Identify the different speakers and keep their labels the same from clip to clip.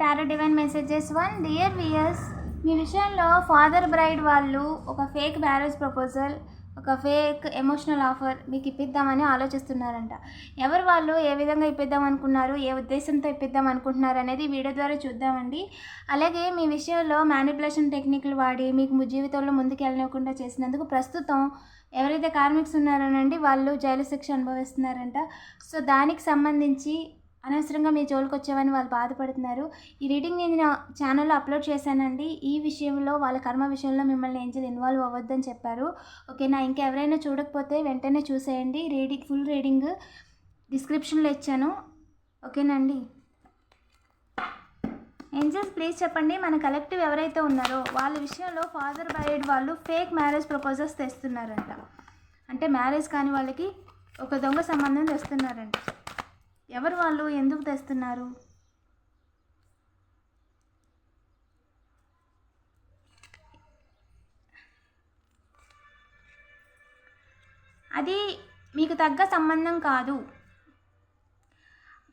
Speaker 1: Tarot divine messages one dear viewers మీ విషయంలో father bride వాళ్ళు ఒక ఫేక్ మ్యారేజ్ ప్రపోజల్ ఒక ఫేక్ ఎమోషనల్ ఆఫర్ మీకు ఇప్పిద్దామని ఆలోచిస్తున్నారంట. ఎవరు వాళ్ళు ఏ విధంగా ఇప్పిద్దాం అనుకున్నారు ఏ ఉద్దేశంతో ఇప్పిద్దాం అనుకుంటున్నారు అనేది వీడియో ద్వారా చూద్దామండి. అలాగే మీ విషయంలో మ్యానిపులేషన్ టెక్నిక్లు వాడి మీకు మీ జీవితంలో ముందుకు వెళ్ళనివ్వకుండా చేసినందుకు ప్రస్తుతం ఎవరైతే కార్మిక్స్ ఉన్నారోనండి వాళ్ళు జైలు శిక్ష అనుభవిస్తున్నారంట. సో దానికి సంబంధించి అనవసరంగా మీ జోలికి వచ్చేవని వాళ్ళు బాధపడుతున్నారు. ఈ రీడింగ్ నేను నా ఛానల్లో అప్లోడ్ చేశానండి. ఈ విషయంలో వాళ్ళ కర్మ విషయంలో మిమ్మల్ని ఏంజల్ ఇన్వాల్వ్ అవ్వద్దని చెప్పారు. ఓకేనా? ఇంకా ఎవరైనా చూడకపోతే వెంటనే చూసేయండి. రీడింగ్ ఫుల్ రీడింగ్ డిస్క్రిప్షన్లో ఇచ్చాను. ఓకేనండి ఏంజల్స్ ప్లీజ్ చెప్పండి. మన కలెక్టివ్ ఎవరైతే ఉన్నారో వాళ్ళ విషయంలో ఫాదర్ బైడ్ వాళ్ళు ఫేక్ మ్యారేజ్ ప్రపోజల్స్ తెస్తున్నారంట. అంటే మ్యారేజ్ కాని వాళ్ళకి ఒక దొంగ సంబంధం తెస్తున్నారంట. ఎవరు వాళ్ళు? ఎందుకు తెస్తున్నారు? అది మీకు తగ్గ సంబంధం కాదు.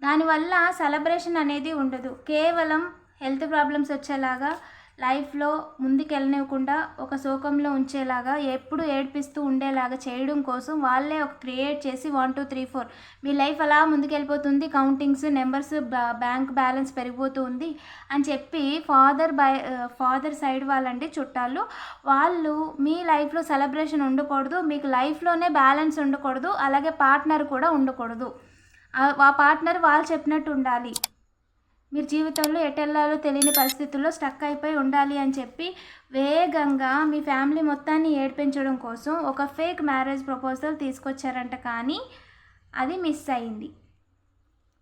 Speaker 1: దానివల్ల సెలబ్రేషన్ అనేది ఉండదు. కేవలం హెల్త్ ప్రాబ్లమ్స్ వచ్చేలాగా లైఫ్లో ముందుకెళ్ళనివ్వకుండా ఒక శోకంలో ఉంచేలాగా ఎప్పుడు ఏడ్పిస్తూ ఉండేలాగా చేయడం కోసం వాళ్ళే ఒక క్రియేట్ చేసి వన్ టూ త్రీ ఫోర్. మీ లైఫ్ అలా ముందుకెళ్ళిపోతుంది కౌంటింగ్స్ నెంబర్స్ బ్యాంక్ బ్యాలెన్స్ పెరిగిపోతూ ఉంది అని చెప్పి ఫాదర్ బై ఫాదర్ సైడ్ వాళ్ళంటే చుట్టాలు వాళ్ళు మీ లైఫ్లో సెలబ్రేషన్ ఉండకూడదు మీకు లైఫ్లోనే బ్యాలెన్స్ ఉండకూడదు అలాగే పార్ట్నర్ కూడా ఉండకూడదు. ఆ- ఆ పార్ట్నర్ వాళ్ళు చెప్పినట్టు ఉండాలి. మీరు జీవితంలో ఎటెల్లాలో తెలియని పరిస్థితుల్లో స్టక్ అయిపోయి ఉండాలి అని చెప్పి వేగంగా మీ ఫ్యామిలీ మొత్తాన్ని ఏడ్పించడం కోసం ఒక ఫేక్ మ్యారేజ్ ప్రపోజల్ తీసుకొచ్చారంట కానీ అది మిస్ అయింది.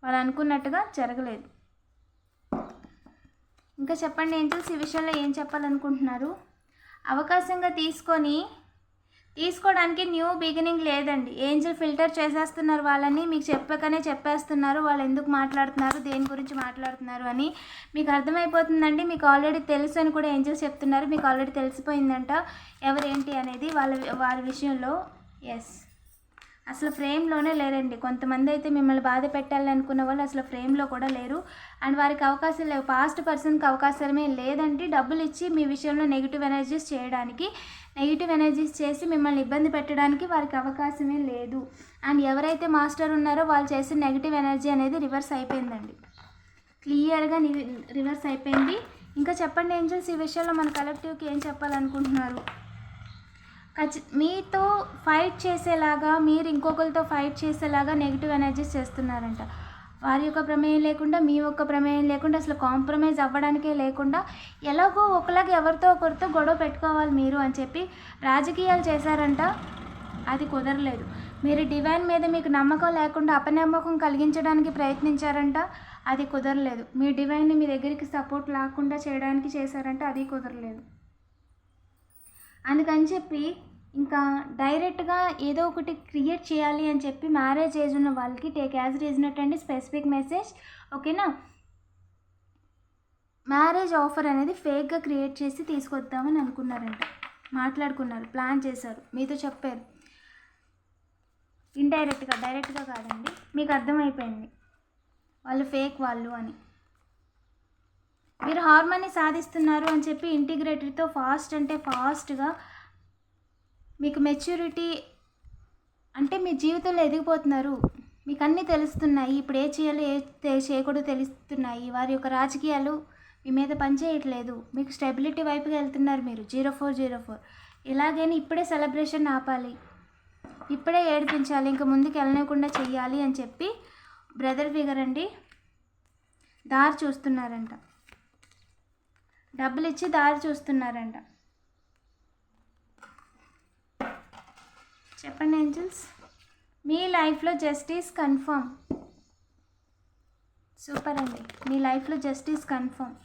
Speaker 1: వాళ్ళు అనుకున్నట్టుగా జరగలేదు. ఇంకా చెప్పండి ఏంటల్స్ ఈ విషయంలో ఏం చెప్పాలనుకుంటున్నారు? అవకాశంగా తీసుకొని తీసుకోవడానికి న్యూ బిగినింగ్ లేదండి. ఏంజిల్ ఫిల్టర్ చేసేస్తున్నారు వాళ్ళని మీకు చెప్పకనే చెప్పేస్తున్నారు వాళ్ళు ఎందుకు మాట్లాడుతున్నారు దేని గురించి మాట్లాడుతున్నారు అని మీకు అర్థమైపోతుందండి. మీకు ఆల్రెడీ తెలుసు అని కూడా ఏంజిల్స్ చెప్తున్నారు. మీకు ఆల్రెడీ తెలిసిపోయిందంట ఎవరేంటి అనేది వాళ్ళ వారి విషయంలో. ఎస్ అసలు ఫ్రేమ్లోనే లేరండి. కొంతమంది అయితే మిమ్మల్ని బాధ పెట్టాలనుకున్న వాళ్ళు అసలు ఫ్రేమ్లో కూడా లేరు. అండ్ వారికి అవకాశం లేవు. పాస్ట్ పర్సన్కి అవకాశమే లేదంటే డబ్బులు ఇచ్చి మీ విషయంలో నెగిటివ్ ఎనర్జీస్ చేయడానికి నెగిటివ్ ఎనర్జీస్ చేసి మిమ్మల్ని ఇబ్బంది పెట్టడానికి వారికి అవకాశమే లేదు. అండ్ ఎవరైతే మాస్టర్ ఉన్నారో వాళ్ళు చేసిన నెగిటివ్ ఎనర్జీ అనేది రివర్స్ అయిపోయిందండి. క్లియర్గా రివర్స్ అయిపోయింది. ఇంకా చెప్పండి ఏంజల్స్ ఈ విషయంలో మన కలెక్టివ్కి ఏం చెప్పాలనుకుంటున్నారు? ఖచ్చి మీతో ఫైట్ చేసేలాగా మీరు ఇంకొకరితో ఫైట్ చేసేలాగా నెగిటివ్ ఎనర్జీస్ చేస్తున్నారంట. వారి యొక్క ప్రమేయం లేకుండా మీ యొక్క ప్రమేయం లేకుండా అసలు కాంప్రమైజ్ అవ్వడానికే లేకుండా ఎలాగో ఒకలాగా ఎవరితో ఒకరితో గొడవ పెట్టుకోవాలి మీరు అని చెప్పి రాజకీయాలు చేశారంట. అది కుదరలేదు. మీరు డివైన్ మీద మీకు నమ్మకం లేకుండా అపనమ్మకం కలిగించడానికి ప్రయత్నించారంట. అది కుదరలేదు. మీ డివైన్ని మీ దగ్గరికి సపోర్ట్ లేకుండా చేయడానికి చేశారంట. అది కుదరలేదు. అందుకని చెప్పి ఇంకా డైరెక్ట్గా ఏదో ఒకటి క్రియేట్ చేయాలి అని చెప్పి మ్యారేజ్ ఏజ్ ఉన్న వాళ్ళకి టేక్ యాజ్ రీజనట్ అండి స్పెసిఫిక్ మెసేజ్ ఓకేనా? మ్యారేజ్ ఆఫర్ అనేది ఫేక్గా క్రియేట్ చేసి తీసుకొద్దామని అనుకున్నారంట. మాట్లాడుకున్నారు ప్లాన్ చేశారు. మీతో చెప్పారు. ఇండైరెక్ట్గా డైరెక్ట్గా కాదండి. మీకు అర్థమైపోయింది. వాళ్ళు ఫేక్ వాళ్ళు అని. మీరు హార్మోన్ని సాధిస్తున్నారు అని చెప్పి ఇంటిగ్రేటెడ్తో ఫాస్ట్ అంటే ఫాస్ట్గా మీకు మెచ్యూరిటీ అంటే మీ జీవితంలో ఎదిగిపోతున్నారు. మీకు అన్నీ తెలుస్తున్నాయి. ఇప్పుడు ఏ చేయాలో ఏ చేయకూడదు తెలుస్తున్నాయి. వారి యొక్క రాజకీయాలు మీ మీద పనిచేయట్లేదు. మీకు స్టెబిలిటీ వైపుకి వెళ్తున్నారు మీరు. Zero four zero four. ఇలాగైనా ఇప్పుడే సెలబ్రేషన్ ఆపాలి. ఇప్పుడే ఏడిపించాలి. ఇంకా ముందుకు వెళ్ళనివ్వకుండా చెయ్యాలి అని చెప్పి బ్రదర్ ఫిగర్ అండి దారి చూస్తున్నారంట. డబ్బులు ఇచ్చి దారి చూస్తున్నారంట. చెప్పండి ఏంజల్స్? మీ లైఫ్లో జస్టిస్ కన్ఫర్మ్. సూపర్ అండి. మీ లైఫ్లో జస్టిస్ కన్ఫర్మ్.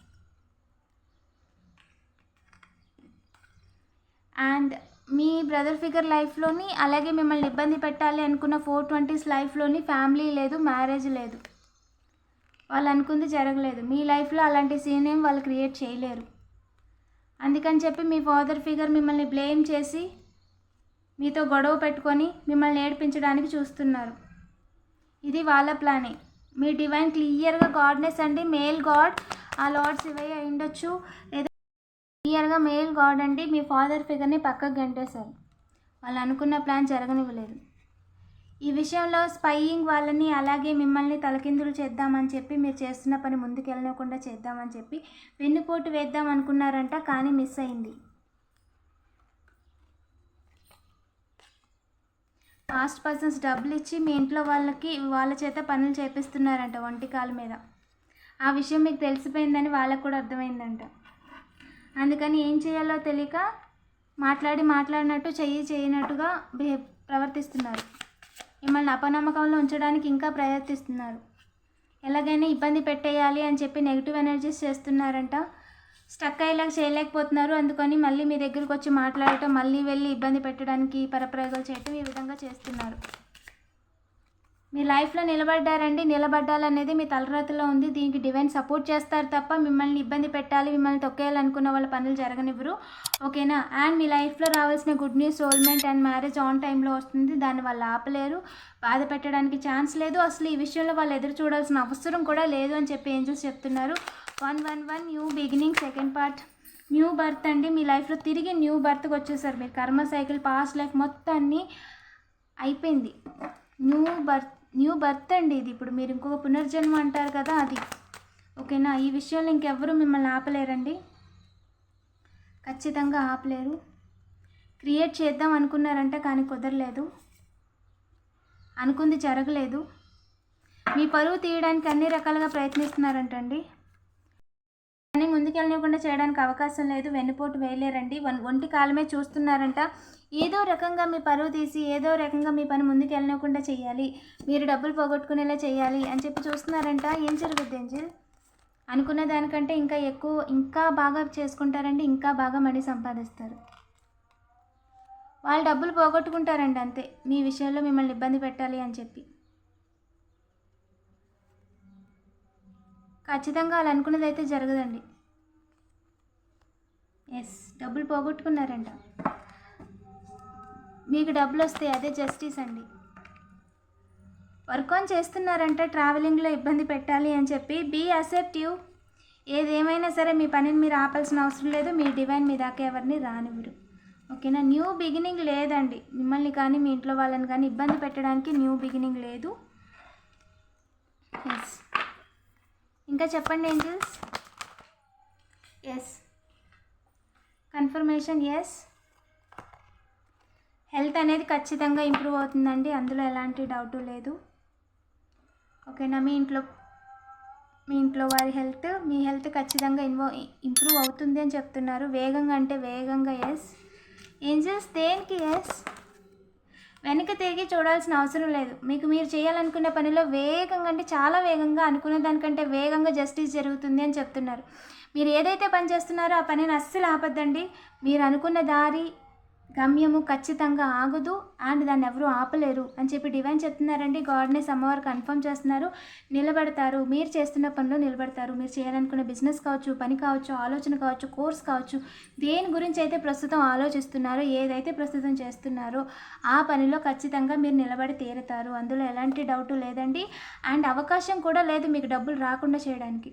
Speaker 1: అండ్ మీ బ్రదర్ ఫిగర్ లైఫ్లోని అలాగే మిమ్మల్ని ఇబ్బంది పెట్టాలి అనుకున్న ఫోర్ ట్వంటీస్ లైఫ్లోని ఫ్యామిలీ లేదు మ్యారేజ్ లేదు. వాళ్ళు అనుకుంది జరగలేదు. మీ లైఫ్లో అలాంటి సీన్ ఏం వాళ్ళు క్రియేట్ చేయలేరు. అందుకని చెప్పి మీ ఫాదర్ ఫిగర్ మిమ్మల్ని బ్లేమ్ చేసి మీతో గొడవ పెట్టుకొని మిమ్మల్ని ఏడిపించడానికి చూస్తున్నారు. ఇది వాళ్ళ ప్లానే. మీ డివైన్ క్లియర్గా గాడ్నెస్ అండి. Male god. ఆ లార్డ్ శివయ్య అయి ఉండొచ్చు లేదా క్లియర్గా మేల్ గాడ్ అండి. మీ ఫాదర్ ఫిగర్ని పక్కకు గంటేశారు. వాళ్ళు అనుకున్న ప్లాన్ జరగనివ్వలేదు. ఈ విషయంలో స్పైయింగ్ వాళ్ళని అలాగే మిమ్మల్ని తలకిందులు చేద్దామని చెప్పి మీరు చేస్తున్న పని ముందుకెళ్ళకుండా చేద్దామని చెప్పి వెన్నుపోటు వేద్దాం అనుకున్నారంట కానీ మిస్ అయింది. పాస్ట్ పర్సన్స్ డబ్బులు ఇచ్చి మీ ఇంట్లో వాళ్ళకి వాళ్ళ చేత పనులు చేపిస్తున్నారంట ఒంటి కాలు మీద. ఆ విషయం మీకు తెలిసిపోయిందని వాళ్ళకు కూడా అర్థమైందంట. అందుకని ఏం చేయాలో తెలియక మాట్లాడి మాట్లాడినట్టు చెయ్యి చేయనట్టుగా బిహేవ్ ప్రవర్తిస్తున్నారు. మిమ్మల్ని అపనమ్మకంలో ఉంచడానికి ఇంకా ప్రయత్నిస్తున్నారు. ఎలాగైనా ఇబ్బంది పెట్టేయాలి అని చెప్పి నెగిటివ్ ఎనర్జీస్ చేస్తున్నారంట. స్టక్ అయ్యేలాగా చేయలేకపోతున్నారు. అందుకని మళ్ళీ మీ దగ్గరికి వచ్చి మాట్లాడటం మళ్ళీ వెళ్ళి ఇబ్బంది పెట్టడానికి పరప్రయోగాలు చేయటం ఈ విధంగా చేస్తున్నారు. మీ లైఫ్లో నిలబడ్డారండి. నిలబడ్డాలనేది మీ తలరాతిలో ఉంది. దీనికి డివైన్ సపోర్ట్ చేస్తారు తప్ప మిమ్మల్ని ఇబ్బంది పెట్టాలి మిమ్మల్ని తొక్కేయాలనుకున్న వాళ్ళ పనులు జరగనివ్వరు. ఓకేనా? అండ్ మీ లైఫ్లో రావాల్సిన good news soulmate and marriage on టైంలో వస్తుంది. దాన్ని వాళ్ళు ఆపలేరు. బాధ పెట్టడానికి ఛాన్స్ లేదు. అసలు ఈ విషయంలో వాళ్ళు ఎదురు చూడాల్సిన అవసరం కూడా లేదు అని చెప్పి ఏంజల్స్ చెప్తున్నారు. One one one new beginning second part. New birth అండి. మీ లైఫ్లో తిరిగి న్యూ బర్త్కి వచ్చేసారు మీరు. కర్మ సైకిల్ పాస్ట్ లైఫ్ మొత్తాన్ని అయిపోయింది. న్యూ బర్త్ న్యూ బర్త్ అండి ఇది. ఇప్పుడు మీరు ఇంకొక పునర్జన్మ అంటారు కదా అది. ఓకేనా? ఈ విషయంలో ఇంకెవ్వరూ మిమ్మల్ని ఆపలేరండి. ఖచ్చితంగా ఆపలేరు. క్రియేట్ చేద్దాం అనుకున్నారంటే కానీ కుదరలేదు. అనుకుంది జరగలేదు. మీ పరువు తీయడానికి అన్ని రకాలుగా ప్రయత్నిస్తున్నారంటండి. రన్నింగ్ ముందుకెళ్ళనివ్వకుండా చేయడానికి అవకాశం లేదు. వెన్నుపోటు వేయలేరండి. వన్ ఒంటి కాలమే చూస్తున్నారంట. ఏదో రకంగా మీ పరువు తీసి ఏదో రకంగా మీ పని ముందుకెళ్ళనివ్వకుండా చేయాలి. మీరు డబ్బులు పోగొట్టుకునేలా చేయాలి అని చెప్పి చూస్తున్నారంట. ఏం జరుగుద్ది ఏంజిల్ అనుకున్న దానికంటే ఇంకా ఎక్కువ ఇంకా బాగా చేసుకుంటారండి. ఇంకా బాగా మనీ సంపాదిస్తారు. వాళ్ళు డబ్బులు పోగొట్టుకుంటారండి అంతే. మీ విషయంలో మిమ్మల్ని ఇబ్బంది పెట్టాలి అని చెప్పి. ఖచ్చితంగా వాళ్ళు అనుకున్నది అయితే జరగదండి. ఎస్ డబ్బులు పోగొట్టుకున్నారంట. మీకు డబ్బులు వస్తాయి అదే జస్టిస్ అండి. వర్క్ ఆన్ చేస్తున్నారంట ట్రావెలింగ్లో ఇబ్బంది పెట్టాలి అని చెప్పి బీ అసెప్టివ్ ఏదేమైనా సరే మీ పనిని మీరు ఆపాల్సిన అవసరం లేదు మీ డివైన్ మీ దాకా ఎవరిని రానివ్వరు. ఓకేనా? న్యూ బిగినింగ్ లేదండి. మిమ్మల్ని కానీ మీ ఇంట్లో వాళ్ళని కానీ ఇబ్బంది పెట్టడానికి న్యూ బిగినింగ్ లేదు. ఎస్ ఇంకా చెప్పండి angels? Yes confirmation yes health అనేది ఖచ్చితంగా ఇంప్రూవ్ అవుతుందండి. అందులో ఎలాంటి డౌట్ లేదు. ఓకేనా మీ ఇంట్లో మీ ఇంట్లో వారి హెల్త్ మీ హెల్త్ ఖచ్చితంగా ఇన్వో ఇంప్రూవ్ అవుతుంది అని చెప్తున్నారు. వేగంగా అంటే వేగంగా ఎస్ ఏంజల్స్ దేనికి ఎస్ వెనక్కి తిరిగి చూడాల్సిన అవసరం లేదు. మీకు మీరు చేయాలనుకున్న పనిలో వేగంగా అంటే చాలా వేగంగా అనుకున్న దానికంటే వేగంగా జస్టిస్ జరుగుతుంది అని చెప్తున్నారు. మీరు ఏదైతే పని చేస్తున్నారో ఆ పనిని అస్సలు ఆపద్దండి. మీరు అనుకున్న దారి గమ్యము ఖచ్చితంగా ఆగదు అండ్ దాన్ని ఎవరు ఆపలేరు అని చెప్పి డివైన్ చెప్తున్నారండి. గాడ్ని అమ్మవారు కన్ఫర్మ్ చేస్తున్నారు. నిలబడతారు. మీరు చేస్తున్న పనిలో నిలబడతారు. మీరు చేయాలనుకున్న బిజినెస్ కావచ్చు పని కావచ్చు ఆలోచన కావచ్చు కోర్స్ కావచ్చు దేని గురించి అయితే ప్రస్తుతం ఆలోచిస్తున్నారో ఏదైతే ప్రస్తుతం చేస్తున్నారో ఆ పనిలో ఖచ్చితంగా మీరు నిలబడి తీరుతారు. అందులో ఎలాంటి డౌట్ లేదండి. అండ్ అవకాశం కూడా లేదు మీకు డబ్బులు రాకుండా చేయడానికి.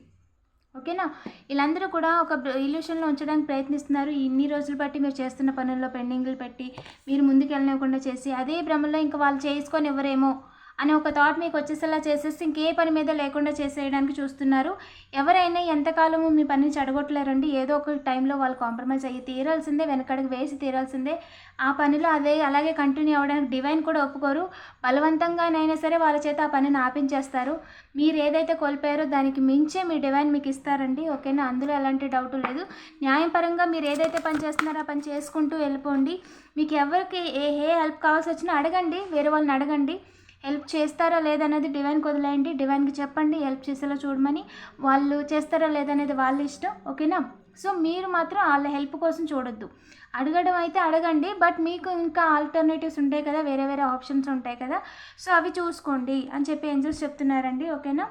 Speaker 1: ఓకేనా? వీళ్ళందరూ కూడా ఒక ఇల్యూషన్లో ఉంచడానికి ప్రయత్నిస్తున్నారు. ఇన్ని రోజులు బట్టి మీరు చేస్తున్న పనుల్లో పెండింగ్లు పెట్టి మీరు ముందుకు వెళ్ళనివ్వకుండా చేసి అదే భ్రమలో ఇంకా వాళ్ళు చేసుకొని ఎవరేమో అనే ఒక థాట్ మీకు వచ్చేసేలా చేసేసి ఇంకే పని మీద లేకుండా చేసేయడానికి చూస్తున్నారు. ఎవరైనా ఎంతకాలము మీ పనిని చెడగొట్టలేరండి. ఏదో ఒక టైంలో వాళ్ళు కాంప్రమైజ్ అయ్యి తీరాల్సిందే వెనకడికి వేసి తీరాల్సిందే. ఆ పనిలో అదే అలాగే కంటిన్యూ అవ్వడానికి డివైన్ కూడా ఒప్పుకోరు. బలవంతంగానైనా సరే వాళ్ళ చేత ఆ పనిని ఆపించేస్తారు. మీరు ఏదైతే కోల్పోయారో దానికి మించే మీ డివైన్ మీకు ఇస్తారండి. ఓకేనా? అందులో ఎలాంటి డౌట్ లేదు. న్యాయపరంగా మీరు ఏదైతే పని చేస్తున్నారో ఆ పని చేసుకుంటూ వెళ్ళిపోండి. మీకు ఎవరికి ఏ ఏ హెల్ప్ కావాల్సి వచ్చినా అడగండి. వేరే వాళ్ళని అడగండి. హెల్ప్ చేస్తారా లేదనేది డివైన్కి వదిలేయండి. డివైన్కి చెప్పండి హెల్ప్ చేసేలా చూడమని. వాళ్ళు చేస్తారా లేదనేది వాళ్ళ ఇష్టం ఓకేనా? సో మీరు మాత్రం వాళ్ళ హెల్ప్ కోసం చూడొద్దు. అడగడం అయితే అడగండి బట్ మీకు ఇంకా ఆల్టర్నేటివ్స్ ఉంటాయి కదా వేరే వేరే ఆప్షన్స్ ఉంటాయి కదా సో అవి చూసుకోండి అని చెప్పి ఏంజల్స్ చెప్తున్నారండి ఓకేనా?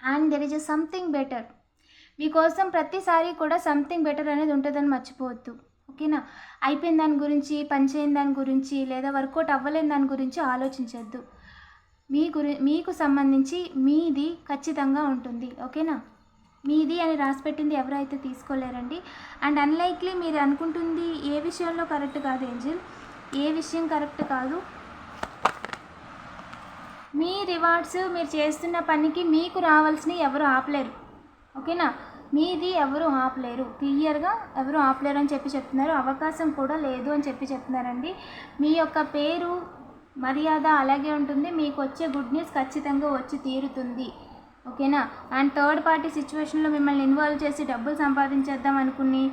Speaker 1: And there is a something better మీకోసం ప్రతిసారి కూడా సంథింగ్ బెటర్ అనేది ఉంటుందని మర్చిపోవద్దు ఓకేనా? అయిపోయిన దాని గురించి పనిచేయని దాని గురించి లేదా వర్కౌట్ అవ్వలేని దాని గురించి ఆలోచించద్దు. మీ గురి మీకు సంబంధించి మీది ఖచ్చితంగా ఉంటుంది ఓకేనా? మీది అని రాసిపెట్టింది ఎవరైతే తీసుకోలేరండి. అండ్ అన్లైక్లీ మీరు అనుకుంటుంది ఏ విషయంలో కరెక్ట్ కాదు ఏంజిల్? ఏ విషయం కరెక్ట్ కాదు? మీ రివార్డ్స్ మీరు చేస్తున్న పనికి మీకు రావాల్సినవి ఎవరు ఆపలేరు ఓకేనా? మీది ఎవరు ఆపలేరు? క్లియర్గా ఎవరు ఆపలేరు అని చెప్పి చెప్తున్నారు. అవకాశం కూడా లేదు అని చెప్పి చెప్తున్నారండి. మీ యొక్క పేరు మర్యాద అలాగే ఉంటుంది. మీకు వచ్చే గుడ్ న్యూస్ ఖచ్చితంగా వచ్చి తీరుతుంది. ఓకేనా అండ్ థర్డ్ పార్టీ సిచ్యువేషన్లో మిమ్మల్ని ఇన్వాల్వ్ చేసి డబ్బులు సంపాదించేద్దాం అనుకుని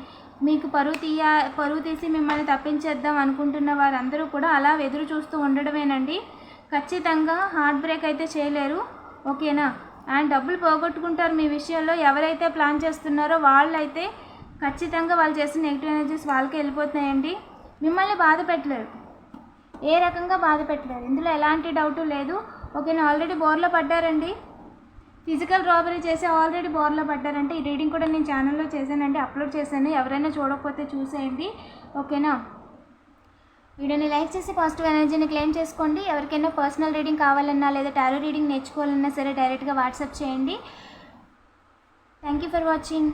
Speaker 1: మీకు పరువు తీయ పరువు తీసి మిమ్మల్ని తప్పించేద్దాం అనుకుంటున్న వారందరూ కూడా అలా ఎదురు చూస్తూ ఉండడమేనండి. ఖచ్చితంగా హార్ట్ బ్రేక్ అయితే చేయలేరు. ఓకేనా అండ్ డబ్బులు పోగొట్టుకుంటారు మీ విషయంలో. ఎవరైతే ప్లాన్ చేస్తున్నారో వాళ్ళైతే ఖచ్చితంగా వాళ్ళు చేసిన నెగిటివ్ ఎనర్జీస్ వాళ్ళకి వెళ్ళిపోతున్నాయండి. మిమ్మల్ని బాధ పెట్టలేరు. ఏ రకంగా బాధ పెట్టలేదు. ఇందులో ఎలాంటి డౌటు లేదు. ఓకేనా ఆల్రెడీ బోర్లో పడ్డారండి. ఫిజికల్ రాబరీ చేసి ఆల్రెడీ బోర్లో పడ్డారంటే ఈ రీడింగ్ కూడా నేను ఛానల్లో చేశానండి అప్లోడ్ చేశాను. ఎవరైనా చూడకపోతే చూసేయండి. ఓకేనా? వీడియోని లైక్ చేసి పాజిటివ్ ఎనర్జీని క్లెయిమ్ చేసుకోండి. ఎవరికైనా పర్సనల్ రీడింగ్ కావాలన్నా లేదా టారో రీడింగ్ నేర్చుకోవాలన్నా సరే డైరెక్ట్గా వాట్సాప్ చేయండి. Thank you for watching.